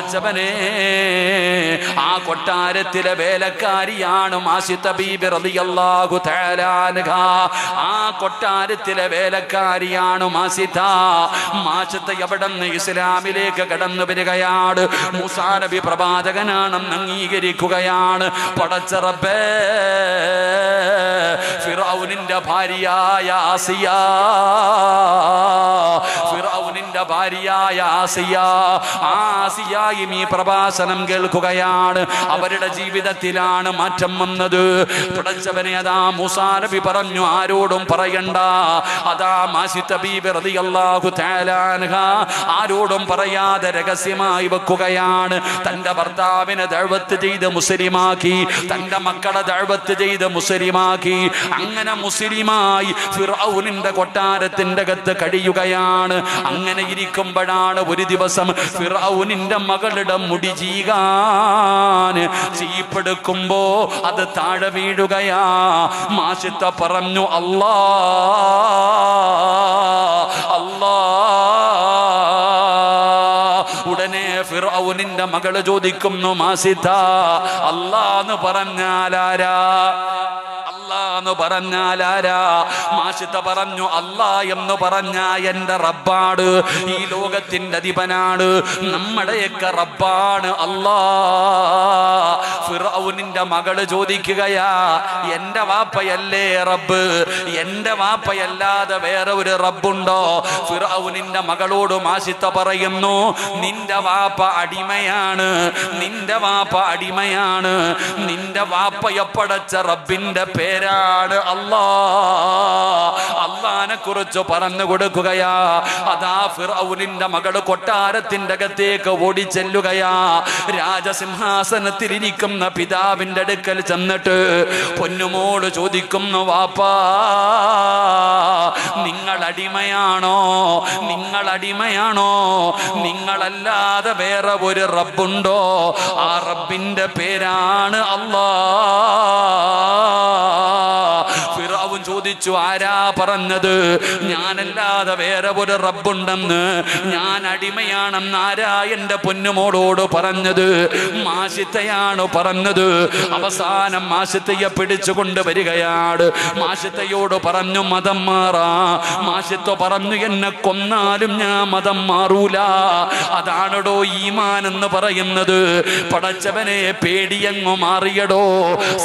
പടച്ചവനെ ആ കൊട്ടാരത്തിലെ വേലക്കാരിയാണ്. ആ കൊട്ടാരത്തിലെ വേലക്കാരിയാണ് എവിടെന്ന് ഇസ്ലാമിലേക്ക് കടന്നു വരികയാണ്. മുസാനബി പ്രവാചകനാണെന്ന് അംഗീകരിക്കുകയാണ്. പടച്ചറബേ ഫിറൌനിന്റെ ഭാര്യയായ ആസിയ. ഫിറൗനിന്റെ ഭാര്യയായ ആസിയ. ആസിയായും ഈ പ്രഭാഷണം കേൾക്കുകയാണ്. അവരുടെ ജീവിതത്തിലാണ് മാറ്റം വന്നത്. തുടച്ചവനെ അതാ മുസാനബി പറഞ്ഞു ആരോടും പറയണ്ട. അതാ മാസിത്ത തബീബ് റളിയല്ലാഹു ആരോടും പറയാതെ രഹസ്യമായി വെക്കുകയാണ്. തന്റെ ഭർത്താവിനെ ദഴവത്ത് ചെയ്ത് മുസ്ലിമാക്കി തന്റെ മക്കളെ ദഴവത്ത് ചെയ്ത് മുസ്ലിമാക്കി. അങ്ങനെ മുസ്ലിമായി ഫിറൌനിന്റെ കൊട്ടാരത്തിന്റെ അകത്ത് കഴിയുകയാണ്. അങ്ങനെ ഇരിക്കുമ്പോഴാണ് ഒരു ദിവസം ഫിറൌനിന്റെ മകളുടെ മുടി ചീകാൻ ചീപ്പെടുക്കുമ്പോ അത് താഴെ വീഴുകയാ. മാഷിത്ത പറഞ്ഞു അല്ലാ അല്ലാ. ഉടനെ ഫിറൗനിന്റെ മകൾ ചോദിക്കുന്നു മാസിത അല്ലാന്ന് പറഞ്ഞാലാരാ? അല്ലാന്ന് പറഞ്ഞാലാരാ മാഷിത്ത പറഞ്ഞു അല്ലാ എന്ന് പറഞ്ഞ എന്റെ റബ്ബാട് ഈ ലോകത്തിന്റെ അധിപനാണ്. നമ്മുടെയൊക്കെ റബ്ബാണ് അല്ലാ. ഫിറൗനിന്റെ മകൾ ചോദിക്കുകയാ എന്റെ വാപ്പയല്ലേ റബ്ബ്? എന്റെ വാപ്പയല്ലാതെ വേറെ ഒരു റബ്ബുണ്ടോ? ഫിറൗനിന്റെ മകളോട് മാഷിത്ത പറയുന്നു നിന്റെ വാപ്പ അടിമയാണ്. നിന്റെ വാപ്പ അടിമയാണ്. നിന്റെ വാപ്പയപ്പടച്ച റബ്ബിന്റെ റബ്ബിന്റെ പേരാണ് അല്ലാ അള്ളാനെ കുറിച്ച് പറഞ്ഞു കൊടുക്കുകയാ. അതാ ഫിറൗനിന്റെ മകൾ കൊട്ടാരത്തിന്റെ അകത്തേക്ക് ഓടി ചെല്ലുകയാ രാജസിംഹാസനത്തിലിരിക്കുന്ന പിതാവിന്റെ അടുക്കൽ ചെന്നിട്ട് പൊന്നുമോട് ചോദിക്കുന്നു വാപ്പാ നിങ്ങൾ അടിമയാണോ? നിങ്ങൾ അടിമയാണോ? നിങ്ങളല്ലാതെ വേറെ ഒരു റബ്ബുണ്ടോ? ആ റബ്ബിന്റെ പേരാണ് ഫിറാവുൻ ചോദിച്ചു ആരാ പറഞ്ഞത്? ഞാനല്ലാതെ വേറെ ഒരു റബ്ബുണ്ടെന്ന്. ഞാൻ അടിമയാണെന്ന് ആരാ എന്റെ പൊന്നുമോളോട് പറഞ്ഞത്? മാഷിത്തയാണ് പറഞ്ഞത്. അവസാനം മാഷിത്തയെ പിടിച്ചുകൊണ്ട് വരികയാണ് മാഷിത്തയോട് പറഞ്ഞു മതം മാറാ. മാഷിത്ത പറഞ്ഞു എന്നെ കൊന്നാലും ഞാൻ മതം മാറൂല. അതാണടോ ഈമാൻ എന്ന് പറയുന്നത്. പടച്ചവനെ പേടിയങ്ങു മാറിയടോ.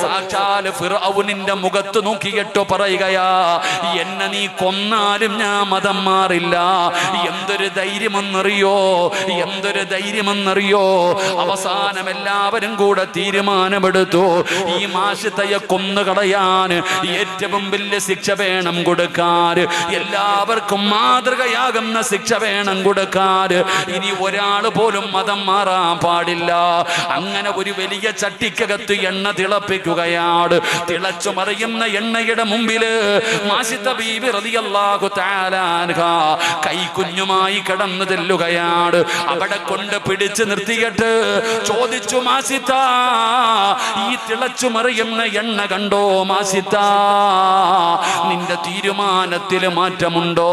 സാക്ഷാൽ ഫിറൗനിന്റെ മുഖത്ത് നോക്കിയിട്ട് പറയുകയാ എന്നെ നീ കൊന്നാലും ഞാൻ മതം മാറില്ല. എന്തൊരു ധൈര്യമെന്നറിയോ? എന്തൊരു ധൈര്യമെന്നറിയോ? അവസാനം എല്ലാവരും കൂടെ തീരുമാനമെടുത്തു. ഈ മാഷത്തയെ കൊന്നുകളയാൻ ഏറ്റവും വലിയ ശിക്ഷ വേണം കൊടുക്കാൻ. എല്ലാവർക്കും മാതൃകയാകുന്ന ശിക്ഷ വേണം കൊടുക്കാൻ. ഇനി ഒരാൾ പോലും മതം മാറാൻ പാടില്ല. അങ്ങനെ ഒരു വലിയ ചട്ടിക്കകത്ത് എണ്ണ തിളപ്പിക്കുകയാണ്. തിളച്ചു മറിയുന്ന എണ്ണയുടെ മുമ്പിൽ മാസിത്ത കിടന്ന് ചെല്ലുകയാണ്. അവിടെ കൊണ്ട് പിടിച്ചു നിർത്തിയിട്ട് ചോദിച്ചു മാസിത്ത ഈ തിളച്ചു മറിയുന്ന എണ്ണ കണ്ടോ മാസിത്ത നിന്റെ തീരുമാനത്തിൽ മാറ്റമുണ്ടോ?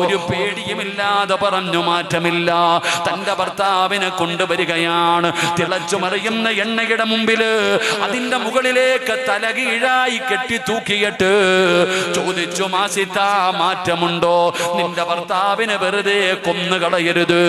ഒരു പേടിയുമില്ലാതെ പറഞ്ഞു മാറ്റമില്ല. തന്റെ ഭർത്താവിനെ കൊണ്ടുവരികയാണ് തിളച്ചു മറിയുന്ന എണ്ണയുടെ മുമ്പിൽ അതിന്റെ മുകളിലേക്ക് തലകീഴായി കെട്ടി തൂക്കിയിട്ട് ചോദിച്ചു മാസിത്ത മാറ്റമുണ്ടോ? നിന്റെ ഭർത്താവിനെ വെറുതെ കൊന്നു കളയരുത്.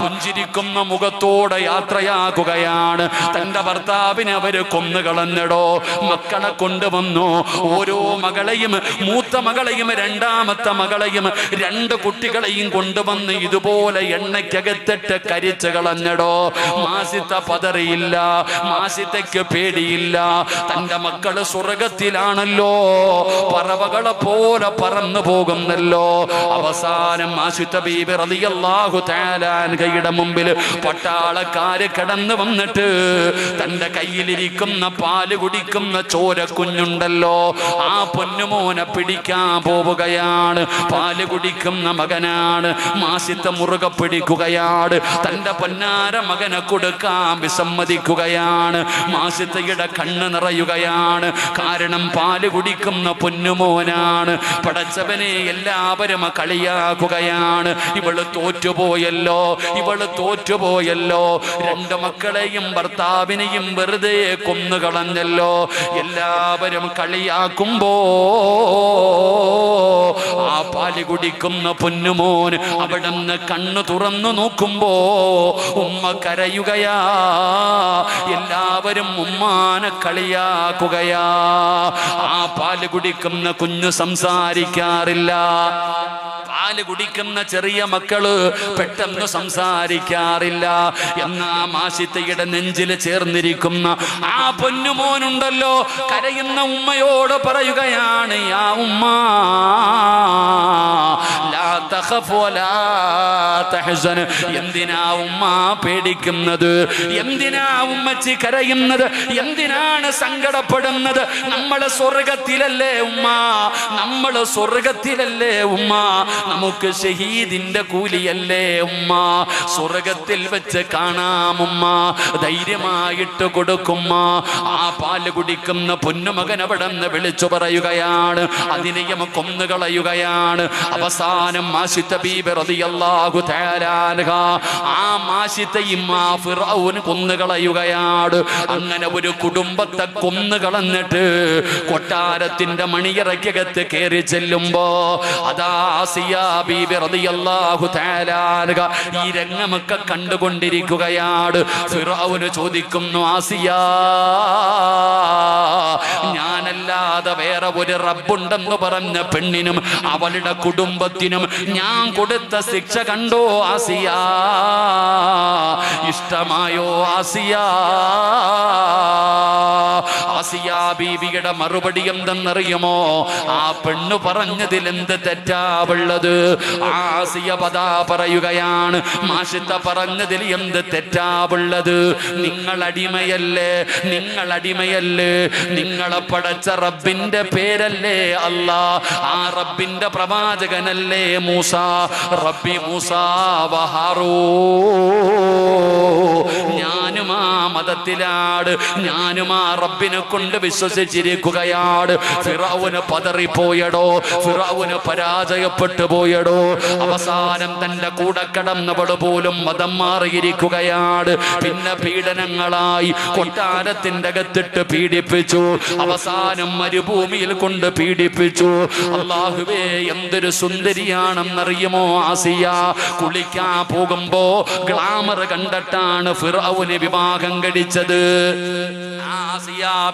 പുഞ്ചിരിക്കുന്ന മുഖത്തോടെ യാത്രയാക്കുകയാണ് തന്റെ ഭർത്താവിനെ അവർ കൊന്നുകളഞ്ഞടോ മക്കളെ കൊണ്ടുവന്നു. ഓരോ മകളെയും മൂത്ത മകളെയും രണ്ടാമത്തെ മകളെയും രണ്ട് കുട്ടികളെയും കൊണ്ടുവന്ന് ഇതുപോലെ എണ്ണയ്ക്കകത്തിട്ട് കരിച്ചു കളഞ്ഞടോ. മാസിത്ത പതറിയില്ല. മാസിത്തയ്ക്ക് പേടിയില്ല. തന്റെ മക്കൾ സ്വർഗത്തിലാണല്ലോ. പറവകളെ പോലെ പറന്നു പോകുന്നല്ലോ. അവസാനം മാസിത്ത ബീബി റളിയല്ലാഹു തആല അൻഹയുടെ മുമ്പിൽ പട്ടാളക്കാര് കടന്നു വന്നിട്ട് തന്റെ കയ്യിലിരിക്കുന്ന പാൽ കുടിക്കുന്ന ചോര കുഞ്ഞുണ്ടല്ലോ ആ പൊന്നുമോനെ പിടിക്കാൻ പോവുകയാണ്. പാൽ കുടിക്കുന്ന മകനാണ്. മാസിത്തെ മുറുക പിടിക്കുകയാണ്. തന്റെ പൊന്നാര മകനെ കൊടുക്കാൻ വിസമ്മതിക്കുകയാണ്. മാസിത്തയുടെ കണ്ണ് നിറയുക കരയുകയാണ് കാരണം പാൽ കുടിക്കുന്ന പൊന്നുമോനാണ്. പടച്ചവനെ എല്ലാവരും കളിയാക്കുകയാണ്. ഇവൾ തോറ്റുപോയല്ലോ ഇവൾ തോറ്റുപോയല്ലോ. രണ്ട് മക്കളെയും ഭർത്താവിനെയും വെറുതെ കൊന്നുകളഞ്ഞല്ലോ. എല്ലാവരും കളിയാക്കുമ്പോ ആ പാൽ കുടിക്കുന്ന പൊന്നുമോൻ അവിടെ നിന്ന് കണ്ണു തുറന്നു നോക്കുമ്പോ ഉമ്മ കരയുകയാ. എല്ലാവരും ഉമ്മാനെ കളിയാക്കുകയാ ആ പാൽ കുടിക്കുന്ന കുഞ്ഞു സംസാരിക്കാറില്ല. പാൽ കുടിക്കുന്ന ചെറിയ മക്കൾ പെട്ടെന്ന് സംസാരിക്കാറില്ല. എന്നാ മാശിത്തയുടെ നെഞ്ചിൽ ചേർന്നിരിക്കുന്ന ആ പൊന്നുമോനുണ്ടല്ലോ കരയുന്ന ഉമ്മയോട് പറയുകയാണ് ആ ഉമ്മ. എന്തിനാ ഉമ്മ പേടിക്കുന്നത്? എന്തിനാ ഉമ്മച്ചി കരയുന്നത്? എന്തിനാണ് സങ്കടപ്പെടുന്നത് നമ്മൾ സ്വർഗത്തിലല്ലേ ഉമ്മ? നമ്മൾ സ്വർഗത്തിലല്ലേ ഉമ്മ? നമുക്ക് ഷഹീദിന്റെ കൂലിയല്ലേ ഉമ്മ? സ്വർഗത്തിൽ വെച്ച് കാണാമുമ്മ ധൈര്യമായിട്ട് കൊടുക്കുമ്മ. ആ പാൽ കുടിക്കുന്ന പൊന്നുമകൻ അവിടെ നിന്ന് വിളിച്ചു പറയുകയാണ്. അതിനെയും കൊന്നുകളയുകയാണ് അവസാനം മാഷിത്ത ആ മാഷിത്തയും ആ ഫിറഔൻ കൊന്നുകളയുകയാണ് അങ്ങനെ ഒരു കുടുംബത്തെ കൊന്നുകളഞ്ഞിട്ട് കൊട്ടാരത്തിന്റെ മണിയറയ്ക്കകത്ത് കയറി ചെല്ലുമ്പോ ഈ രംഗമൊക്കെ കണ്ടുകൊണ്ടിരിക്കുകയാണ്. ഫിറാവുന് ചോദിക്കുന്നു ആസിയ ഞാനല്ലാതെ വേറെ ഒരു റബ്ബുണ്ടെന്ന് പറഞ്ഞ പെണ്ണിനും അവളുടെ കുടുംബത്തിനും ഞാൻ കൊടുത്ത ശിക്ഷ കണ്ടോ ആസിയ ഇഷ്ടമായോ ആസിയ ആസിയ ബീവിയുടെ മറുപടി എന്തെന്നറിയുമോ ആ പെണ്ണ് പറഞ്ഞതിൽ എന്ത് തെറ്റാവുള്ളത് ആസിയ പദാ പറയുകയാണ്. മാഷിത്ത പറഞ്ഞതിൽ എന്ത് തെറ്റാവുള്ളത് നിങ്ങൾ അടിമയല്ലേ? നിങ്ങൾ അടിമയല്ലേ? നിങ്ങളെ പടച്ച റബ്ബിന്റെ പേരല്ലേ അല്ല. ആ റബ്ബിന്റെ പ്രവാചകനല്ലേ മൂസ. റബ്ബി മൂസ വഹാറൂ. ഞാനും ആ മതത്തിലാട് ഞാനും ആ റബ്ബിനെ കൊണ്ട് വിശ്വസിച്ചിരിക്കുകയാണ്. ഫിറാവുന് പതറിപ്പോയടോ ഫിറാവുന് പരാജയപ്പെട്ടു പോയടോ. അവസാനം തന്റെ കൂടെ കടന്നവൾ പോലും മതം മാറിയിരിക്കുകയാണ്. പിന്നെ പീഡനങ്ങളായി കൊട്ടാരത്തിന്റെ അകത്തിട്ട് പീഡിപ്പിച്ചു. അവസാനം മരുഭൂമിയിൽ കൊണ്ട് പീഡിപ്പിച്ചു. അള്ളാഹുവേ എന്തൊരു സുന്ദരിയാണെന്നറിയുമോ ആസിയ? കുളിക്കാൻ പോകുമ്പോ ഗ്ലാമർ കണ്ടിട്ടാണ് ഫിറൗന് വിവാഹം കഴിച്ചത്.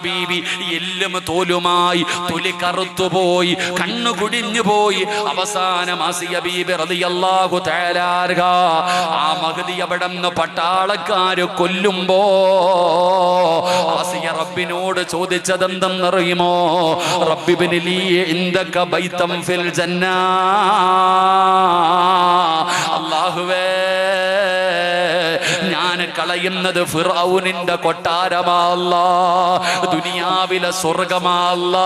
ബീവി എല്ലും തോലുമായി തൊലി കറുത്തുപോയി കണ്ണു കുടിഞ്ഞു പോയി അവസാനം ആസിയ ബീബി റളിയല്ലാഹു തആല അൻഹ ആ മഹദി അവിടെന്ന് പട്ടാളക്കാര് കൊല്ലുമ്പോ ആസിയ റബ്ബിനോട് ചോദിച്ചതെന്തെന്നറിയുമോ? റബ്ബിബിന് ലീ ഇന്ദക ബൈതം ഫിൽ ജന്ന. അല്ലാഹുവേ. കളയുന്നത് ഫിറൌനിന്റെ കൊട്ടാരമല്ല ദുനിയാവിലെ സ്വർഗമല്ല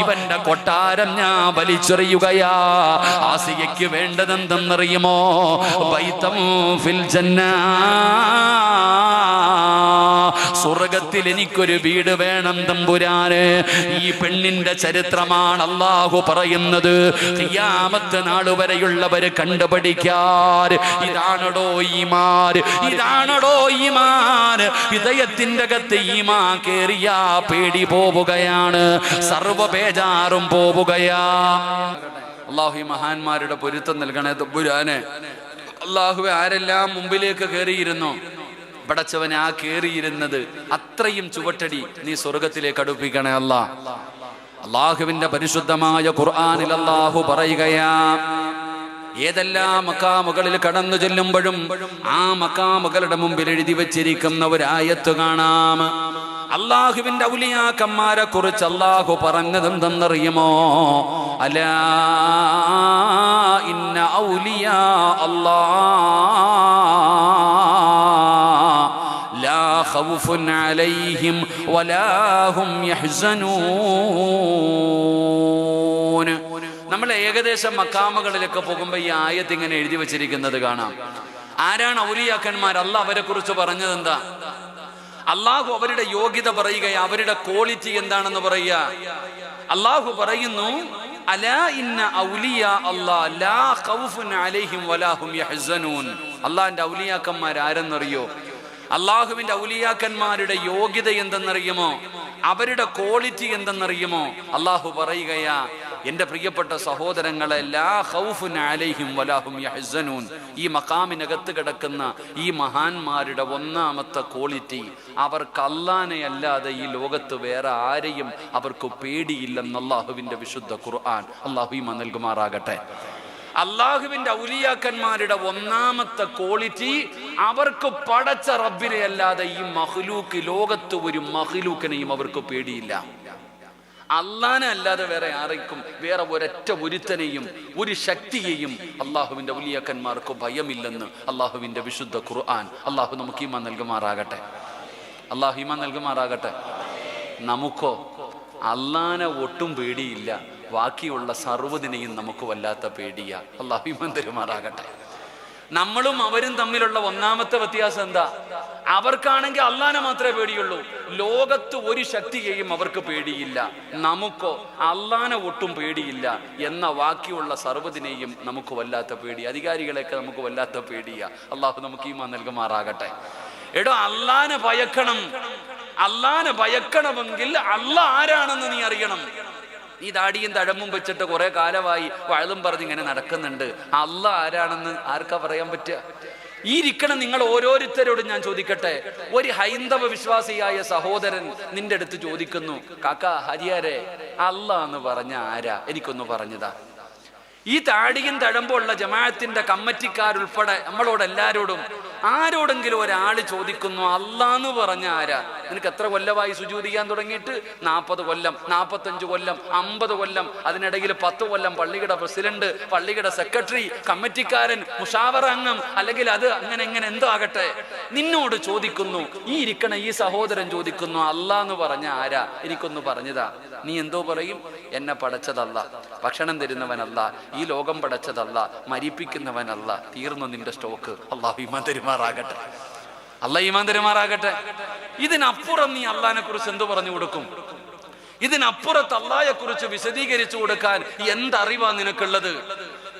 ഇവന്റെ കൊട്ടാരം ഞാൻ വലിച്ചെറിയുകയാ. ആസിയയ്ക്ക് വേണ്ടതെന്തെന്നറിയുമോ? ബൈത്തം ഫിൽ ജന്ന. സ്വർഗത്തിൽ എനിക്കൊരു വീട് വേണം തമ്പുരാന്. ഈ പെണ്ണിന്റെ ചരിത്രമാണ് അള്ളാഹു പറയുന്നത്. ഖിയാമത്ത് നാൾ വരെയുള്ളവര് കണ്ടുപഠിക്കാർ ഇതാണടോ ഈമാൻ ഇതാണടോ ഈമാൻ. ഹൃദയത്തിന്റെ അകത്ത് ഈമാ കേറിയ പേടി പോവുകയാണ്. സർവ ബേജാറും പോവുകയാ. അള്ളാഹു ഈ മഹാന്മാരുടെ പൊരുത്തം നൽകണേ തമ്പുരാനെ. അള്ളാഹു ആരെല്ലാം മുമ്പിലേക്ക് കയറിയിരുന്നു പടച്ചവനെ ആ കേറിയിരുന്നത്. അത്രയും ചുവട്ടടി നീ സ്വർഗത്തിലേക്ക് അടുപ്പിക്കണേ അല്ല. അള്ളാഹുവിന്റെ പരിശുദ്ധമായ ഖുർആാനിൽ അള്ളാഹു പറയുകയാ ഏതെല്ലാം മക്കാമുകളിൽ കടന്നു ചെല്ലുമ്പോഴും ആ മക്കാമുകളുടെ മുമ്പിൽ എഴുതി വച്ചിരിക്കുന്ന ഒരായത്ത് കാണാം. അള്ളാഹുവിന്റെ ഔലിയാക്കന്മാരെ കുറിച്ച് അള്ളാഹു പറഞ്ഞതെന്തെന്നറിയുമോ? അല്ലാ ഇന്ന ഔലിയാ അല്ലാ ഖൗഫുൻ അലൈഹിം വലാ ഹും യഹ്സനൂൻ നമ്മൾ ഏകദേശം മക്കാമകളിലൊക്കെ പോകുമ്പോൾ ഈ ആയത്ത് ഇങ്ങനെ എഴുതി വെച്ചിരിക്കുന്നത് കാണാം. ആരാണ് ഔലിയാക്കന്മാർ? അല്ല അവരെ കുറിച്ച് പറഞ്ഞത് എന്താ? അള്ളാഹു അവരുടെ യോഗ്യത പറയുക അവരുടെ ക്വാളിറ്റി എന്താണെന്ന് പറയുക. അള്ളാഹു പറയുന്നു അല്ലാ ഇന്ന അള്ളാഹിന്റെ ഔലിയാക്കന്മാർ ആരെന്നറിയോ അള്ളാഹുവിന്റെ ഔലിയാക്കന്മാരുടെ യോഗ്യത എന്തെന്നറിയുമോ? അവരുടെ ക്വാളിറ്റി എന്തെന്നറിയുമോ? അള്ളാഹു പറയുകയാ എന്റെ പ്രിയപ്പെട്ട സഹോദരങ്ങളെ ലാ ഖൗഫുൻ അലൈഹിം വലാഹും യഹ്സനൂൻ. ഈ മക്കാമിനകത്ത് കിടക്കുന്ന ഈ മഹാന്മാരുടെ ഒന്നാമത്തെ ക്വാളിറ്റി അവർക്ക് അല്ലാനെ അല്ലാതെ ഈ ലോകത്ത് വേറെ ആരെയും അവർക്ക് പേടിയില്ലെന്ന് അള്ളാഹുവിന്റെ വിശുദ്ധ ഖുർആൻ. അള്ളാഹു നൽകുമാറാകട്ടെ. അള്ളാഹുവിന്റെ ഔലിയാക്കന്മാരുടെ ഒന്നാമത്തെ ക്വാളിറ്റി അവർക്ക് പടച്ച റബ്ബിനെ അല്ലാതെ ഈ മഹ്ലൂക്ക് ലോകത്ത് ഒരു മഹ്ലൂക്കിനെയും അവർക്ക് പേടിയില്ല. അള്ളാനെ അല്ലാതെ വേറെ ആർക്കും വേറെ ഒരൊറ്റ ഒരുത്തനെയും ഒരു ശക്തിയെയും അള്ളാഹുവിന്റെ ഉലിയാക്കന്മാർക്ക് ഭയമില്ലെന്ന് അള്ളാഹുവിന്റെ വിശുദ്ധ ഖുർആൻ അള്ളാഹു നമുക്ക് ഈമാൻ നൽകുമാറാകട്ടെ. അള്ളാഹു ഈമാൻ നൽകുമാറാകട്ടെ. നമുക്കോ? അള്ളാനെ ഒട്ടും പേടിയില്ല. ബാക്കിയുള്ള സർവതിനെയും നമുക്ക് വല്ലാത്ത പേടിയ. ഈമാൻ തരുമാറാകട്ടെ നമ്മളും അവരും തമ്മിലുള്ള ഒന്നാമത്തെ വ്യത്യാസം എന്താ? അവർക്കാണെങ്കിൽ അള്ളാനെ മാത്രമേ പേടിയുള്ളൂ. ലോകത്ത് ഒരു ശക്തിയെയും അവർക്ക് പേടിയില്ല. നമുക്കോ അള്ളാനെ ഒട്ടും പേടിയില്ല എന്ന വാക്കിയുള്ള സർവതിനെയും നമുക്ക് വല്ലാത്ത പേടി. അധികാരികളെയൊക്കെ നമുക്ക് വല്ലാത്ത പേടിയ. അള്ളാഹു നമുക്ക് ഈമാ നൽകുമാറാകട്ടെ. എടോ അള്ളാനെ ഭയക്കണം. അള്ളാനെ ഭയക്കണമെങ്കിൽ അള്ള ആരാണെന്ന് നീ അറിയണം. ഈ ദാടിയും തഴമ്പും വെച്ചിട്ട് കുറെ കാലമായി വഴുതും പറഞ്ഞ് ഇങ്ങനെ നടക്കുന്നുണ്ട്. അല്ല ആരാണെന്ന് ആർക്കാ പറയാൻ പറ്റുക? ഈ ഇരിക്കണം നിങ്ങൾ ഓരോരുത്തരോടും ഞാൻ ചോദിക്കട്ടെ? ഒരു ഹൈന്ദവ വിശ്വാസിയായ സഹോദരൻ നിന്റെ അടുത്ത് ചോദിക്കുന്നു കാക്ക ഹരിയാരെ അല്ല എന്ന് പറഞ്ഞ ആരാ? എനിക്കൊന്ന് പറഞ്ഞതാ. ഈ താടിയും തഴമ്പുള്ള ജമാഅത്തിന്റെ കമ്മറ്റിക്കാരുൾപ്പെടെ നമ്മളോട് എല്ലാരോടും ആരോടെങ്കിലും ഒരാൾ ചോദിക്കുന്നു അല്ലാന്ന് പറഞ്ഞ ആരാ? നിനക്ക് എത്ര കൊല്ലമായി സുജൂത് തുടങ്ങിയിട്ട്? നാൽപ്പത് കൊല്ലം നാൽപ്പത്തഞ്ച് കൊല്ലം അമ്പത് കൊല്ലം അതിനിടയിൽ പത്ത് കൊല്ലം പള്ളിയുടെ പ്രസിഡന്റ് പള്ളിയുടെ സെക്രട്ടറി കമ്മിറ്റിക്കാരൻ മുഷാവറ അംഗം അല്ലെങ്കിൽ അത് അങ്ങനെ എങ്ങനെ എന്തോ ആകട്ടെ. നിന്നോട് ചോദിക്കുന്നു ഈ ഇരിക്കണ ഈ സഹോദരൻ ചോദിക്കുന്നു അല്ലാന്ന് പറഞ്ഞ ആരാ? എനിക്കൊന്ന് പറഞ്ഞതാ. നീ എന്തോ പറയും? എന്നെ പടച്ചതല്ല ഭക്ഷണം തരുന്നവനല്ല ഈ ലോകം പടച്ചതല്ല മരിപ്പിക്കുന്നവനല്ല തീർന്നു നിന്റെ സ്റ്റോക്ക്. അള്ളാഹു ഈമാൻ തരുമാറാകട്ടെ. അല്ല ഈമാൻ തരുമാറാകട്ടെ. ഇതിനപ്പുറം നീ അള്ളഹാനെ കുറിച്ച് എന്തു പറഞ്ഞു കൊടുക്കും? ഇതിനപ്പുറത്ത് അള്ളാഹയെ കുറിച്ച് വിശദീകരിച്ചു കൊടുക്കാൻ എന്തറിവാ നിനക്കുള്ളത്?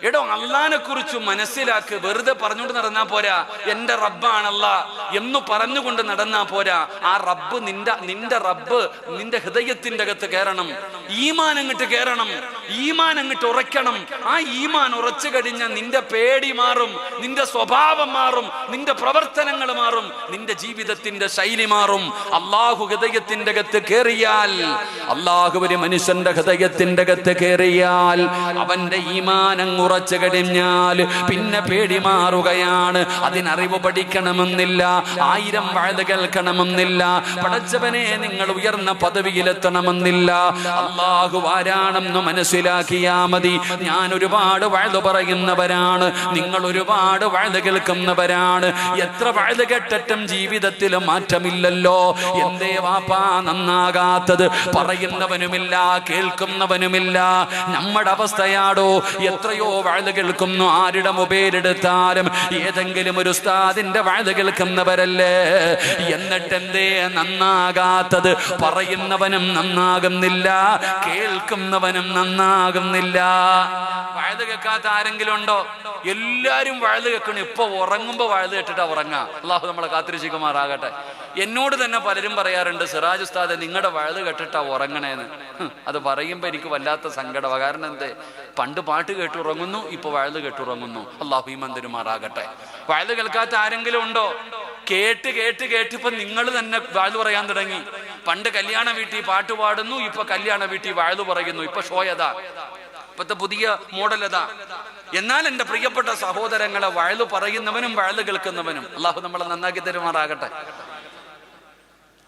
എടോ അള്ളഹാനെ കുറിച്ച് മനസ്സിലാക്ക്. വെറുതെ പറഞ്ഞുകൊണ്ട് നടന്നാ പോരാ. എന്റെ റബ്ബാണല്ല. എന്ന് പറഞ്ഞുകൊണ്ട് നടന്നാ പോരാ. ആ റബ്ബ് നിന്റെ നിന്റെ റബ്ബ് നിന്റെ ഹൃദയത്തിന്റെ അകത്ത് കയറണം. ഈമാൻ അങ്ങോട്ട് കയറണം. ഈമാൻ അങ്ങോട്ട് ഉറയ്ക്കണം. ആ ഈമാൻ ഉറച്ചു കഴിഞ്ഞാൽ നിന്റെ പേടി മാറും. നിന്റെ സ്വഭാവം മാറും. നിന്റെ പ്രവർത്തനങ്ങൾ മാറും. നിന്റെ ജീവിതത്തിന്റെ ശൈലി മാറും. അള്ളാഹു ഹൃദയത്തിന്റെ അകത്ത് കയറിയാൽ അള്ളാഹു ഒരു മനുഷ്യന്റെ ഹൃദയത്തിന്റെ അകത്ത് കയറിയാൽ അവന്റെ ഈമാനം ഉറച്ചു കഴിഞ്ഞാൽ പിന്നെ പേടി മാറുകയാണ്. അതിനറിവ് പഠിക്കണമെന്നില്ല. ആയിരം വാഴ കേൾക്കണമെന്നില്ല. പഠിച്ചവനെ നിങ്ങൾ ഉയർന്ന പദവിയിലെത്തണമെന്നില്ല. അള്ളാഹു ആരാണെന്ന് മനസ്സിലാക്കിയാ മതി. ഞാൻ ഒരുപാട് വാഴ പറയുന്നവരാണ്. നിങ്ങൾ ഒരുപാട് വാഴ കേൾക്കുന്നവരാണ്. എത്ര വാഴ കേട്ടിട്ടും ജീവിതത്തിൽ മാറ്റമില്ലല്ലോ. എന്തേ വാപ്പാ നന്നാകാത്തത്. പറയുന്നവനുമില്ല കേൾക്കുന്നവനുമില്ല. നമ്മുടെ അവസ്ഥയാടോ എത്രയോ വാഴ കേൾക്കുന്നു. ആരുടെ മൊബൈൽ എടുത്താലും ഏതെങ്കിലും ഒരു ഉസ്താദിന്റെ വാഴ കേൾക്കുന്നവരല്ലേ? എന്നിട്ട് എന്തേ? നന്നാകാത്തത് പറയുന്നവനും നന്നാകുന്നില്ല കേൾക്കുന്നവനും നന്നാകുന്നില്ല. വഴുത് കേൾക്കാത്ത ആരെങ്കിലും ഉണ്ടോ? എല്ലാരും വഴുത് കേൾക്കണം ഇപ്പൊ ഉറങ്ങുമ്പോ വഴുത് കേട്ടിട്ടാ ഉറങ്ങാ. അള്ളാഹു നമ്മളെ കാത്തിരിച്ചിക്കുമാറാകട്ടെ എന്നോട് തന്നെ പലരും പറയാറുണ്ട് സിറാജ് ഉസ്താദ് നിങ്ങളുടെ വഴുത് കേട്ടിട്ടാ ഉറങ്ങണേന്ന്. അത് പറയുമ്പോ എനിക്ക് വല്ലാത്ത സങ്കടമാണ് കാരണം എന്തേ? പണ്ട് പാട്ട് കേട്ട് ഉറങ്ങുന്നു ഇപ്പൊ വയൽ കേട്ടുറങ്ങുന്നു. അള്ളാഹു ഈ മന്ദിരമാറാകട്ടെ. വഴുത് കേൾക്കാത്ത ആരെങ്കിലും ഉണ്ടോ? കേട്ട് കേട്ട് കേട്ട് ഇപ്പൊ നിങ്ങൾ തന്നെ വാഴ് പറയാൻ തുടങ്ങി. പണ്ട് കല്യാണ വീട്ടിൽ പാട്ട് പാടുന്നു ഇപ്പൊ കല്യാണ വീട്ടിൽ വാഴ് പറയുന്നു. ഇപ്പൊ ഷോയതാ ഇപ്പത്തെ പുതിയ മോഡലതാ എന്നാൽ എന്റെ പ്രിയപ്പെട്ട സഹോദരങ്ങളെ വയലു പറയുന്നവനും വയലു കേൾക്കുന്നവനും അള്ളാഹു നമ്മളെ നന്നാക്കി തരുമാറാകട്ടെ.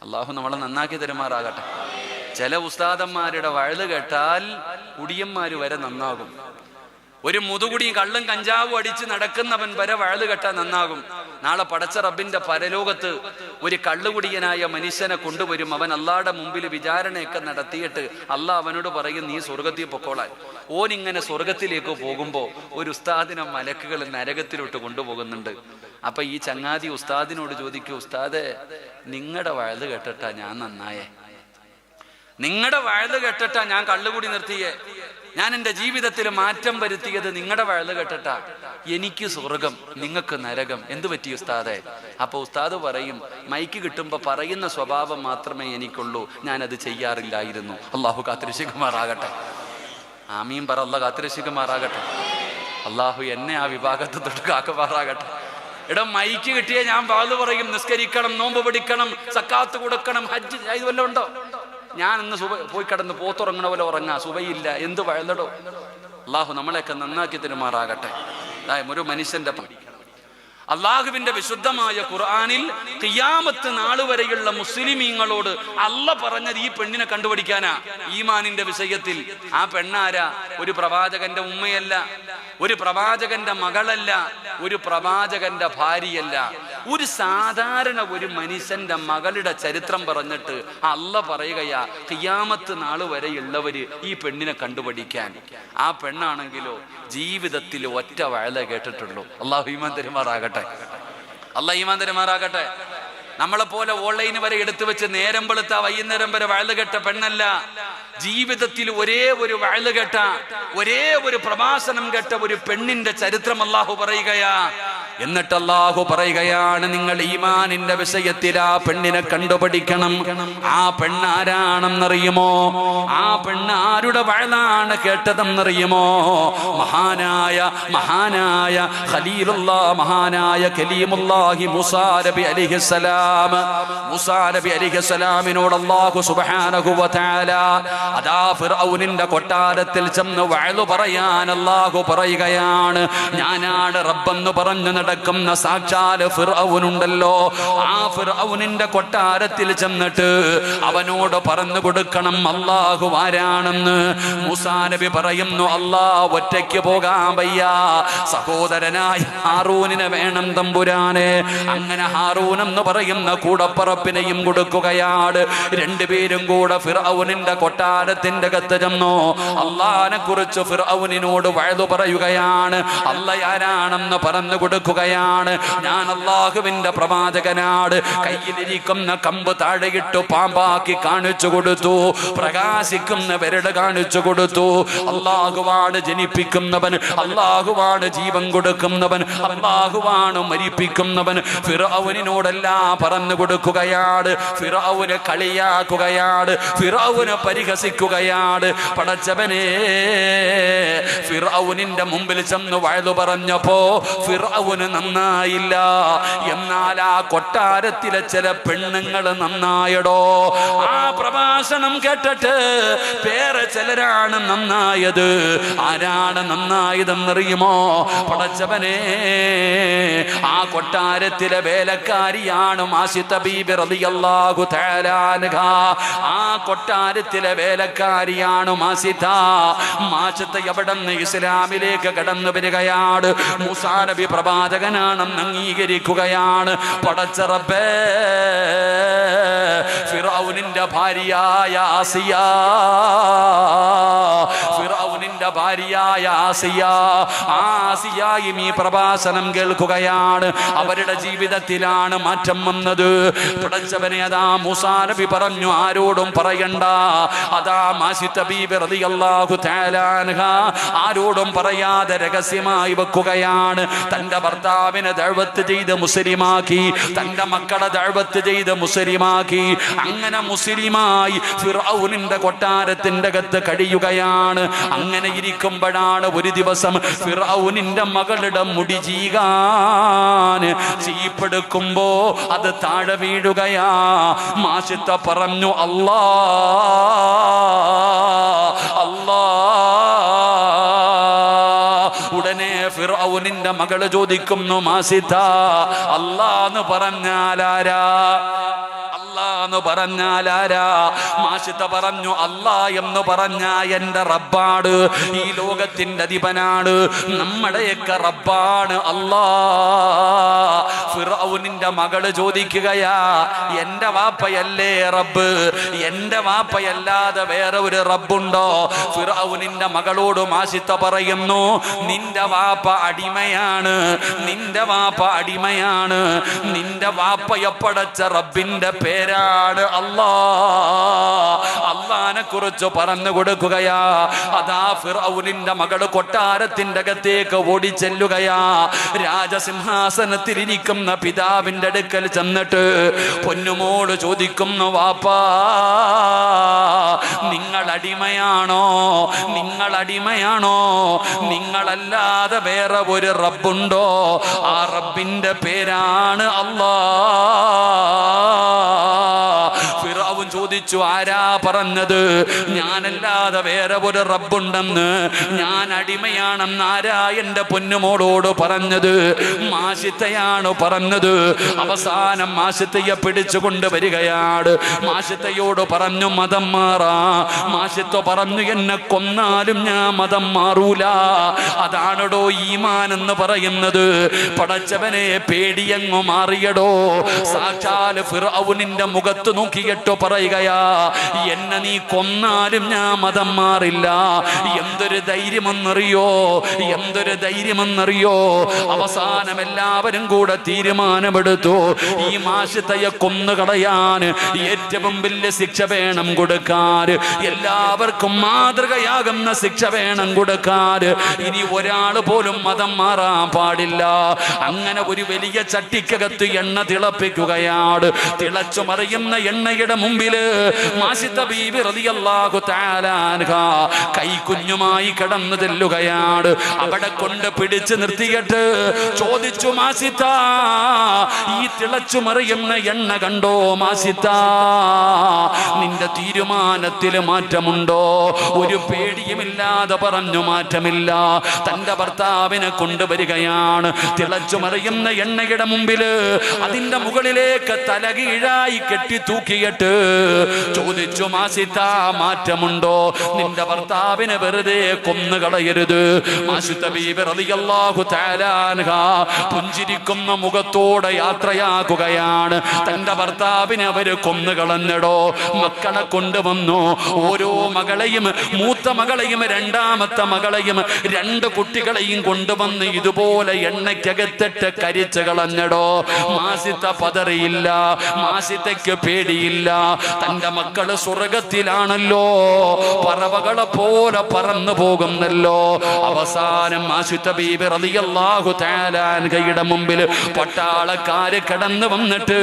അള്ളാഹു നമ്മളെ നന്നാക്കി തരുമാറാകട്ടെ. ചില ഉസ്താദന്മാരുടെ വയലു കേട്ടാൽ കുടിയന്മാര് വരെ നന്നാകും. ഒരു മുതുകുടിയും കള്ളും കഞ്ചാവും അടിച്ച് നടക്കുന്നവൻ വരെ വഴുത് കെട്ടാൻ നന്നാകും. നാളെ പടച്ച റബ്ബിന്റെ പരലോകത്ത് ഒരു കള്ളുകുടിയനായ മനുഷ്യനെ കൊണ്ടുവരും. അവൻ അള്ളാടെ മുമ്പിൽ വിചാരണയൊക്കെ നടത്തിയിട്ട് അള്ളാഹ് അവനോട് പറയും നീ സ്വർഗത്തിൽ പൊക്കോളാൻ. ഓൻ ഇങ്ങനെ സ്വർഗത്തിലേക്ക് പോകുമ്പോൾ ഒരു ഉസ്താദിനെ മലക്കുകൾ നരകത്തിലോട്ട് കൊണ്ടുപോകുന്നുണ്ട്. അപ്പൊ ഈ ചങ്ങാതി ഉസ്താദിനോട് ചോദിക്കൂ ഉസ്താദെ നിങ്ങളുടെ വഴുത് കെട്ടട്ടാ ഞാൻ നന്നായേ? നിങ്ങളുടെ വഴുത് കെട്ടട്ടാ ഞാൻ കള്ളുകൂടി നിർത്തിയേ? ഞാൻ എന്റെ ജീവിതത്തിൽ മാറ്റം വരുത്തിയത് നിങ്ങളുടെ വഴുത് കേട്ടിട്ടാ. എനിക്ക് സ്വർഗം നിങ്ങൾക്ക് നരകം. എന്തു പറ്റി ഉസ്താദെ? അപ്പൊ ഉസ്താദ് പറയും മൈക്ക് കിട്ടുമ്പോ പറയുന്ന സ്വഭാവം മാത്രമേ എനിക്കുള്ളൂ. ഞാൻ അത് ചെയ്യാറില്ലായിരുന്നു. അള്ളാഹു കാത്തിരശികുമാറാകട്ടെ ആമീൻ പറ അല്ല കാത്തിരശികുമാറാകട്ടെ അള്ളാഹു എന്നെ ആ വിഭാഗത്ത് തൊട്ട് കാക്കുമാറാകട്ടെ. മൈക്ക് കിട്ടിയ ഞാൻ പാൽ പറയും നിസ്കരിക്കണം നോമ്പ് പിടിക്കണം സക്കാത്ത് കൊടുക്കണം ഹജ്ജ് ഇത് വല്ലതും ഉണ്ടോ? ഞാൻ ഇന്ന് സുബ പോയി കിടന്ന് പോത്തുറങ്ങണ പോലെ ഉറങ്ങാ. സുബയില്ല. എന്ത് വഴലടോ അള്ളാഹു നമ്മളെയൊക്കെ നന്നാക്കി തരുമാറാകട്ടെ. ഒരു മനുഷ്യന്റെ അള്ളാഹുവിന്റെ വിശുദ്ധമായ ഖുർആാനിൽ കിയാമത്ത് നാളുവരെയുള്ള മുസ്ലിമീങ്ങളോട് അല്ല പറഞ്ഞത് ഈ പെണ്ണിനെ കണ്ടുപിടിക്കാനാ. ഈമാനിന്റെ വിഷയത്തിൽ. ആ പെണ്ണാരാ? ഒരു പ്രവാചകന്റെ ഉമ്മയല്ല ഒരു പ്രവാചകന്റെ മകളല്ല ഒരു പ്രവാചകന്റെ ഭാര്യയല്ല. ഒരു സാധാരണ ഒരു മനുഷ്യന്റെ മകളുടെ ചരിത്രം പറഞ്ഞിട്ട് അല്ല പറയുകയാ കിയാമത്ത് നാൾ വരെയുള്ളവര് ഈ പെണ്ണിനെ കണ്ടുപിടിക്കാൻ. ആ പെണ്ണാണെങ്കിലോ ജീവിതത്തിൽ ഒറ്റ വയല കേട്ടിട്ടുള്ളൂ. അള്ളാഹു ഈമാൻ തെരുമാറാകട്ടെ. അള്ളാഹ് ഈമാൻ തരുമാറാകട്ടെ. നമ്മളെ പോലെ ഓൺലൈൻ വരെ എടുത്തു വെച്ച് നേരം വെളുത്ത വൈകുന്നേരം വരെ വയലുകെട്ട പെണ്ണല്ല. ജീവിതത്തിൽ ഒരേ ഒരു വയലുകെട്ട ഒരേ ഒരു പ്രഭാഷണം കെട്ട ഒരു പെണ്ണിന്റെ ചരിത്രം അള്ളാഹു പറയുകയാ. എന്നിട്ട് അള്ളാഹു പറയുകയാണ് നിങ്ങൾ ഈമാനിന്റെ വിഷയത്തിൽ ആ പെണ്ണിനെ കണ്ടുപിടിക്കണം ആ പെണ്ണാരാണെന്നറിയുമോ? ആ പെണ്ണാരുടെ വയലാണ് കേട്ടതെന്നറിയുമോ? മഹാനായ മഹാനായ ഖലീലുള്ള മഹാനായ കലീമുല്ലാഹി മുസാരബി മുസാരബി അലിഹിസലാമിനോട് വ തആല അതാ ഫിർഔനിന്റെ കൊട്ടാരത്തിൽ ചെന്ന് വഴലു പറയാൻ അള്ളാഹു പറയുകയാണ് ഞാനാണ് റബ്ബെന്ന് പറഞ്ഞു നടക്കുന്ന സാക്ഷാൽ ഫിർഔനുണ്ടല്ലോ. ആ ഫിർഔനിന്റെ കൊട്ടാരത്തിൽ ചെന്നിട്ട് അവനോട് പറഞ്ഞു കൊടുക്കണം അള്ളാഹു ആരാണെന്ന്? മുസാ നബി പറയുന്നു അല്ലാ ഒറ്റയ്ക്ക് പോകാൻ വയ്യ. സഹോദരനായ ഹാറൂനിനെ വേണം തമ്പുരാനെ. അങ്ങനെ ഹാറൂൻ എന്ന് പറയുന്ന കൂടപ്പറപ്പിനെയും കൊടുക്കുകയാണ്. രണ്ടുപേരും കൂടെ ഫിറൌനിന്റെ കൊട്ടാരത്തിന്റെ കത്ത് ചെന്നു. അള്ളാനെ കുറിച്ച് ഫിറൌനിനോട് വഴുതു പറയുകയാണ് അല്ല ആരാണെന്ന് പറഞ്ഞു കൊടുക്കുകയാണ് ഞാൻ അള്ളാഹുവിന്റെ പ്രവാചകനാട് കയ്യിലിരിക്കുന്ന കമ്പ് താഴെയിട്ടു പാമ്പാക്കി കാണിച്ചു കൊടുത്തു. പ്രകാശിക്കുന്ന വിരട് കാണിച്ചു കൊടുത്തു. അള്ളാഹുവാണ് ജനിപ്പിക്കുന്നവൻ. അള്ളാഹുവാണ് ജീവൻ കൊടുക്കുന്നവൻ. അള്ളാഹുവാണ് മരിപ്പിക്കുന്നവൻ. ഫിറൌനിനോടെല്ലാം പറഞ്ഞു കൊടുക്കുകയാണ്. ഫിറൌന് കളിയാക്കുകയാണ്. ഫിറൌന് പരിഹസിക്കുകയാണ്. പടച്ചവനെ ഫിറൌനിന്റെ മുമ്പിൽ ചെന്ന് വഴുതു പറഞ്ഞപ്പോ ഫിറൌന് നന്നായില്ല. എന്നാൽ ആ കൊട്ടാരത്തിലെ ചില പെണ്ണുങ്ങൾ നന്നായടോ. ആ പ്രഭാഷണം കേട്ടിട്ട് വേറെ ചിലരാണ് നന്നായത്. ആരാണ് നന്നായതെന്നറിയുമോ? പടച്ചവനെ ആ കൊട്ടാരത്തിലെ വേലക്കാരിയാണ് മാസിത്ത ബീബി ആ കൊട്ടാരത്തിലെ വേലക്കാരിയാണ് മാസിത മാസത്തെ എവിടെ നിന്ന് ഇസ്ലാമിലേക്ക് കടന്നു വരികയാണ്. മുസാനബി പ്രവാചകനാണെന്ന് അംഗീകരിക്കുകയാണ്. പടച്ചറബേ ഫിറൌനിന്റെ ഭാര്യയായ ആസിയ ഫിറൌനിന്റെ ഭാര്യയായ ആസിയ. ആസിയായും ഈ പ്രഭാഷണം കേൾക്കുകയാണ്. അവരുടെ ജീവിതത്തിലാണ് മാറ്റം വന്നത്. തുടച്ചവനെ അതാ മുസാനബി പറഞ്ഞു ആരോടും പറയണ്ട. അതാ മാസിത്ത ബീബി റളിയല്ലാഹു തആല അൻഹ ആരോടും പറയാതെ രഹസ്യമായി വെക്കുകയാണ്. തന്റെ ഭർത്താവിനെ ദഴവത്ത് ചെയ്ത് മുസ്ലിമാക്കി തന്റെ മക്കളെ ദഴവത്ത് ചെയ്ത് മുസ്ലിമാക്കി. അങ്ങനെ മുസ്ലിമായി ഫിറൌനിന്റെ കൊട്ടാരത്തിന്റെ അകത്ത് കഴിയുകയാണ്. അങ്ങനെ ഇരിക്കുമ്പോഴാണ് ഒരു ദിവസം ഫിറൌനിന്റെ മകളുടെ മുടി ചീകാൻ ചീപ്പെടുക്കുമ്പോ അത് താഴെ വീഴുകയാ. മാഷിത്ത പറഞ്ഞു അല്ലാ അല്ലാ. ഉടനെ ഫിറൌനിന്റെ മകൾ ചോദിക്കുന്നു മാസിത അല്ലാന്ന് പറഞ്ഞാലാരാ? അല്ലാന്ന് പറഞ്ഞാലാരാ മാഷിത്ത പറഞ്ഞു അല്ലാ എന്ന് പറഞ്ഞാ എന്റെ റബ്ബാട് ഈ ലോകത്തിന്റെ അധിപനാണ്. നമ്മുടെയൊക്കെ റബ്ബാണ് അല്ലാ. ഫിറൌനിന്റെ മകൾ ചോദിക്കുകയാ എന്റെ വാപ്പയല്ലേ റബ്ബ്? എന്റെ വാപ്പയല്ലാതെ വേറെ ഒരു റബ്ബുണ്ടോ? ഫിറൌനിന്റെ മകളോട് മാസിത്ത പറയുന്നു നിന്റെ വാപ്പ അടിമയാണ് നിന്റെ വാപ്പ അടിമയാണ് നിന്റെ വാപ്പ എപ്പടച്ച റബ്ബിന്റെ പേരാണ് അല്ലാ. അള്ളാനെ കുറിച്ച് പറഞ്ഞു കൊടുക്കുകയാ അതാ ഫിറൌനിന്റെ മകൾ കൊട്ടാരത്തിന്റെ അകത്തേക്ക് ഓടിച്ചെല്ലുകയാ രാജസിംഹാസനത്തിൽ ഇരിക്കുന്ന പിതാവിന്റെ അടുക്കൽ ചെന്നിട്ട് പൊന്നുമോട് ചോദിക്കുന്നു വാപ്പാ നിങ്ങൾ അടിമയാണോ? നിങ്ങൾ അടിമയാണോ? നിങ്ങളല്ലാതെ വേറെ ഒരു റബ്ബുണ്ടോ? ആ റബ്ബിന്റെ പേരാണ് ഫിറാവുൻ ചോദിച്ചു ആരാ പറഞ്ഞത്? ഞാനല്ലാതെ വേറെ ഒരു റബ്ബുണ്ടെന്ന്. ഞാൻ അടിമയാണെന്ന് ആരാ എന്റെ പൊന്നുമോളോട് പറഞ്ഞത്? മാഷിത്തയാണ് പറഞ്ഞത്. അവസാനം മാഷിത്തയെ പിടിച്ചു കൊണ്ടുവരികയാണ് മാഷിത്തയോട് പറഞ്ഞു മതം മാറാ. മാഷിത്ത പറഞ്ഞു എന്നെ കൊന്നാലും ഞാൻ മതം മാറൂല. അതാണടോ ഈമാൻ എന്ന് പറയുന്നത്. പടച്ചവനെ പേടിയങ്ങു മാറിയടോ. സാക്ഷാൽ ഫിറൌനിന്റെ മുഖത്ത് നോക്കിയിട്ട് എന്നെ നീ കൊന്നാലും ഞാൻ മതം മാറില്ല. എന്തൊരു ധൈര്യമെന്നറിയോ? എന്തൊരു ധൈര്യമെന്നറിയോ? അവസാനം എല്ലാവരും കൂടെ തീരുമാനമെടുത്തു. ഈ മാശത്തയെ കൊന്നുകളയാൻ ഏറ്റവും വലിയ ശിക്ഷ വേണം കൊടുക്കാൻ. എല്ലാവർക്കും മാതൃകയാകുന്ന ശിക്ഷ വേണം കൊടുക്കാൻ. ഇനി ഒരാൾ പോലും മതം മാറാൻ പാടില്ല. അങ്ങനെ ഒരു വലിയ ചട്ടിക്കകത്ത് എണ്ണ തിളപ്പിക്കുകയാണ്. തിളച്ചു മറിയുന്ന എണ്ണയുടെ മുമ്പിൽ കൈക്കുഞ്ഞുമായി കടന്നു ചെല്ലുകയാണ്. അവിടെ കൊണ്ട് പിടിച്ചു നിർത്തിയിട്ട് ചോദിച്ചു മാസിത്ത ഈ തിളച്ചു മറിയുന്ന എണ്ണ കണ്ടോ മാസിത്ത? നിന്റെ തീരുമാനത്തിൽ മാറ്റമുണ്ടോ? ഒരു പേടിയുമില്ലാതെ പറഞ്ഞു മാറ്റമില്ല. തന്റെ ഭർത്താവിനെ കൊണ്ടുവരികയാണ് തിളച്ചു മറിയുന്ന എണ്ണയുടെ മുമ്പിൽ അതിന്റെ മുകളിലേക്ക് തലകീഴായി കെട്ടി തൂക്കിയിട്ട് ചോദിച്ചു മാസിത്ത മാറ്റമുണ്ടോ? നിന്റെ ഭർത്താവിനെ വെറുതെ കൊന്നുകളയരുത് പുഞ്ചിരിക്കുന്ന മുഖത്തോടെ യാത്രയാക്കുകയാണ് തന്റെ ഭർത്താവിനെ അവർ കൊന്നുകളഞ്ഞടോ മക്കളെ കൊണ്ടുവന്നു. ഓരോ മകളെയും മൂത്ത മകളെയും രണ്ടാമത്തെ മകളെയും രണ്ട് കുട്ടികളെയും കൊണ്ടുവന്ന് ഇതുപോലെ എണ്ണയ്ക്കകത്തിട്ട് കരിച്ചു കളഞ്ഞടോ. മാസിത്ത പതറിയില്ല. മാസിത്തയ്ക്ക് പേടിയില്ല. തന്റെ മക്കൾ സ്വർഗത്തിലാണല്ലോ. പറവകളെ പോലെ പറന്നു പോകുന്നല്ലോ. അവസാനം കൈയുടെ മുമ്പിൽ പട്ടാളക്കാര് കടന്നു വന്നിട്ട്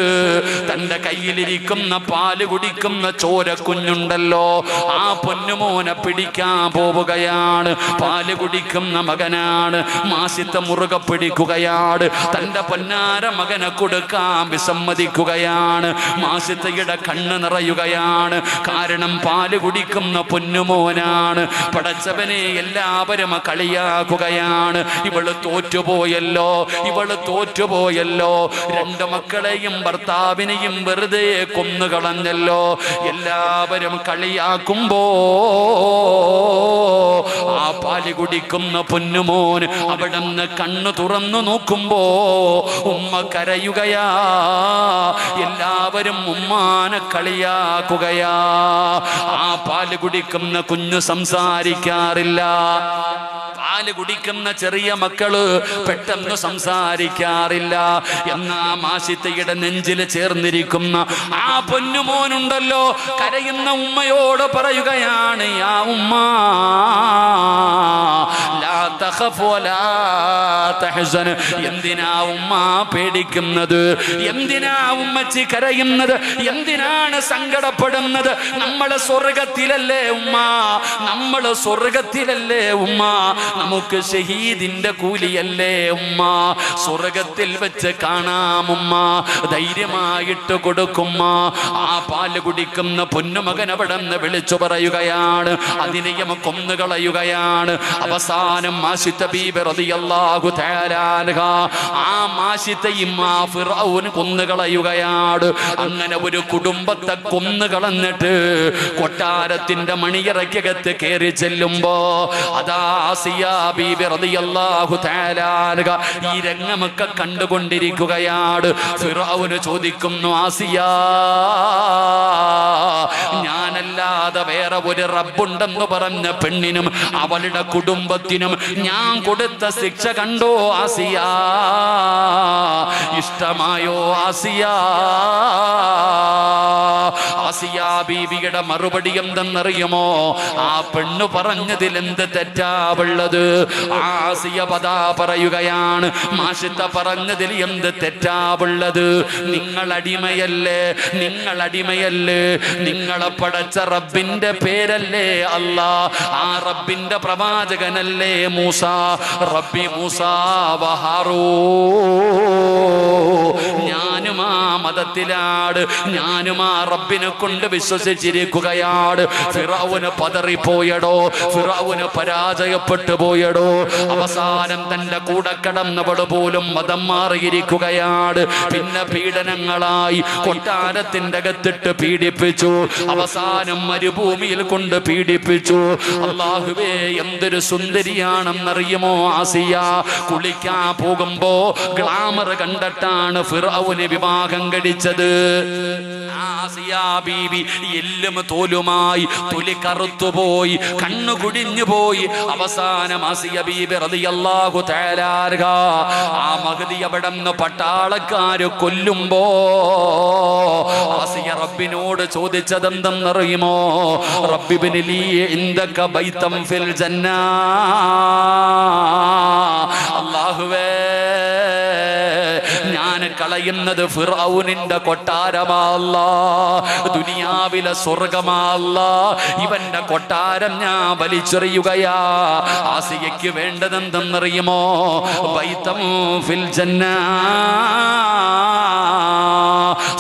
തന്റെ കയ്യിലിരിക്കുന്ന പാൽ കുടിക്കുന്ന ചോര കുഞ്ഞുണ്ടല്ലോ ആ പൊന്നുമോനെ പിടിക്കാൻ പോവുകയാണ്. പാൽ കുടിക്കുന്ന മകനാണ്. മാസിത്ത മുറുകെ പിടിക്കുകയാണ്. തന്റെ പൊന്നാര മകനെ കൊടുക്കാൻ വിസമ്മതിക്കുകയാണ്. മാസിത്തയുടെ കണ്ണ് നിറയുകയാണ് കാരണം പാൽ കുടിക്കുന്ന പൊന്നുമോനാണ്. പടച്ചവനെ എല്ലാവരും കളിയാക്കുകയാണ്. ഇവൾ തോറ്റുപോയല്ലോ. ഇവൾ തോറ്റുപോയല്ലോ. രണ്ട് മക്കളെയും ഭർത്താവിനെയും വെറുതെ കൊന്നുകളഞ്ഞല്ലോ. എല്ലാവരും കളിയാക്കുമ്പോ ആ പാൽ കുടിക്കുന്ന പൊന്നുമോൻ അവിടെ നിന്ന് കണ്ണു തുറന്നു നോക്കുമ്പോ ഉമ്മ കരയുകയാ. എല്ലാവരും ഉമ്മാനെ കളിയാക്കുകയാ ആ പാൽ കുടിക്കുന്ന കുഞ്ഞു സംസാരിക്കാറില്ല. പാൽ കുടിക്കുന്ന ചെറിയ മക്കൾ പെട്ടെന്ന് സംസാരിക്കാറില്ല. എന്നാ മാശിത്തയുടെ നെഞ്ചിൽ ചേർന്നിരിക്കുന്ന ആ പൊന്നുമോനുണ്ടല്ലോ കരയുന്ന ഉമ്മയോട് പറയുകയാണ് ആ ഉമ്മ എന്തിനാ ഉമ്മ പേടിക്കുന്നത്? എന്തിനാ ഉമ്മച്ചി കരയുന്നത് എന്തിനാണ് സങ്കടപ്പെടുന്നത്? നമ്മൾ സ്വർഗത്തിലല്ലേ ഉമ്മ? നമ്മൾ സ്വർഗത്തിലല്ലേ ഉമ്മ? നമുക്ക് ഷഹീദിന്റെ കൂലിയല്ലേ ഉമ്മ? സ്വർഗത്തിൽ വെച്ച് കാണാമുമ്മ ധൈര്യമായിട്ട് കൊടുക്കുമ്മ. ആ പാൽ കുടിക്കുന്ന പൊന്നുമകൻ അവിടെ നിന്ന് വിളിച്ചു പറയുകയാണ്. അതിനെയും കൊന്നുകളയുകയാണ് അവസാനം മാഷിത്ത ബീബി അൻഹ. ആ മാഷിത്തയും ആ ഫിർഔൻ കൊന്നുകളയുകയാണ് അങ്ങനെ ഒരു കുടുംബത്തെ കൊന്നു കളഞ്ഞിട്ട് കൊട്ടാരത്തിന്റെ മണിയറയ്ക്കകത്ത് കയറി ചെല്ലുമ്പോ അതാ ഈ രംഗമൊക്കെ കണ്ടുകൊണ്ടിരിക്കുകയാണ് ഫിറാവുന് ചോദിക്കുന്നു ആസിയ ഞാനല്ലാതെ വേറെ ഒരു റബ്ബുണ്ടെന്ന് പറഞ്ഞ പെണ്ണിനും അവളുടെ കുടുംബത്തിനും ഞാൻ കൊടുത്ത ശിക്ഷ കണ്ടോ ആസിയ? ഇഷ്ടമായോ ആസിയ? ആസിയ ബീവിയുടെ മറുപടി എന്തെന്നറിയുമോ? ആ പെണ്ണ് പറഞ്ഞതിൽ എന്ത് തെറ്റാവുള്ളത്? ആസിയ പദ പറയുകയാണ് മാഷിത്ത പറഞ്ഞതിൽ എന്ത് തെറ്റാവുള്ളത്? നിങ്ങൾ അടിമയല്ലേ? നിങ്ങൾ അടിമയല്ലേ? നിങ്ങളെ പടച്ച റബ്ബിന്റെ പേരല്ലേ അല്ലാ. ആ റബ്ബിന്റെ പ്രവാചകനല്ലേ മൂസ. റബ്ബി മൂസ വഹാറൂ ആ മതത്തിലാണ് ഞാനും ആ റബ്ബിനെ കൊണ്ട് വിശ്വസിച്ചിരിക്കുകയാണ് ഫിറാവുന് പതറിപ്പോയടോ ഫിറാവുന് പരാജയപ്പെട്ടു പോയടോ. അവസാനം തന്റെ കൂടെ കടന്നവട് പോലും മതം മാറിയിരിക്കുകയാണ് പിന്നെ പീഡനങ്ങളായി കൊട്ടാരത്തിന്റെ അകത്തിട്ട് പീഡിപ്പിച്ചു. അവസാനം മരുഭൂമിയിൽ കൊണ്ട് പീഡിപ്പിച്ചു. അള്ളാഹുവേ എന്തൊരു സുന്ദരിയാണെന്നറിയുമോ ആസിയ? കുളിക്കാൻ പോകുമ്പോ ഗ്ലാമർ കണ്ടിട്ടാണ് ഫിറാവുന് വിവാഹം കഴിച്ചത്. ആസിയ ബീബി എല്ലും തോലുമായി തൊലി കറുത്തുപോയി കണ്ണു കുടിഞ്ഞു പോയി അവസാനം ആസിയ ബീബി റതിയല്ലാഹു അൻഹ ആ മകതി അവിടെ നിന്ന് പട്ടാളക്കാര് കൊല്ലുമ്പോ ആസിയ റബ്ബിനോട് ചോദിച്ചതെന്തെന്നറിയുമോ? റബ്ബിബിന് ബൈതം ഫിൽ ജന്നാ. ഞാൻ കളയുന്നത് ഫിറൌനിന്റെ കൊട്ടാരമല്ല ദുനിയാവിലെ സ്വർഗമല്ല ഇവന്റെ കൊട്ടാരം ഞാൻ വലിച്ചെറിയുകയാ. ആസിയയ്ക്ക് വേണ്ടതെന്തെന്നറിയുമോ? ബൈത്തം ഫിൽ ജന്ന.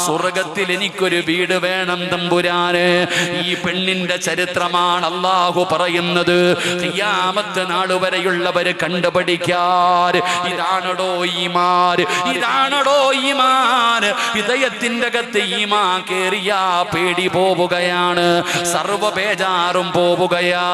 സ്വർഗത്തിൽ എനിക്കൊരു വീട് വേണം തമ്പുരാന്. ഈ പെണ്ണിന്റെ ചരിത്രമാണ് അള്ളാഹു പറയുന്നത്. ഖിയാമത്ത് നാൾ വരെയുള്ളവര് കണ്ടുപഠിക്കാൻ ഇതാണടോ ഈമാൻ. ഇതാണടോ ഈമാൻ. ഹൃദയത്തിന്റെ അകത്ത് ഈമാ കേറിയ പേടി പോവുകയാണ്. സർവ ബേജാറും പോവുകയാ.